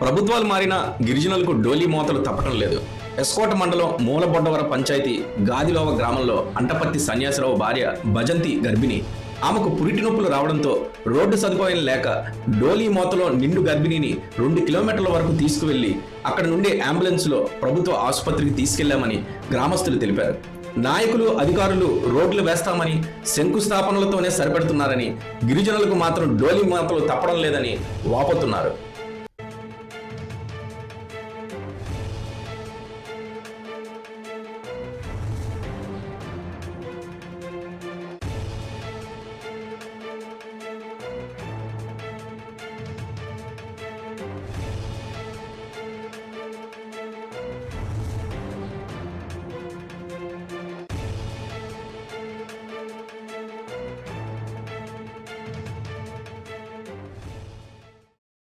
ప్రభుత్వాలు మారినా గిరిజనులకు డోలీ మోతలు తప్పటం లేదు. ఎస్కోట మండలం మూలబొడ్డవర పంచాయతీ గాదిలోవ గ్రామంలో అంటపత్తి సన్యాసరావు భార్య భజంతి గర్భిణి. ఆమెకు పురిటి నొప్పులు రావడంతో రోడ్డు సదుపాయం లేక డోలీ మోతలో నిండు గర్భిణిని రెండు కిలోమీటర్ల వరకు తీసుకువెళ్ళి అక్కడ నుండి అంబులెన్స్లో ప్రభుత్వ ఆసుపత్రికి తీసుకెళ్ళామని గ్రామస్తులు తెలిపారు. నాయకులు అధికారులు రోడ్లు వేస్తామని శంకుస్థాపనలతోనే సరిపెడుతున్నారని గిరిజనులకు మాత్రం డోలీ మోతలు తప్పడం లేదని వాపోతున్నారు.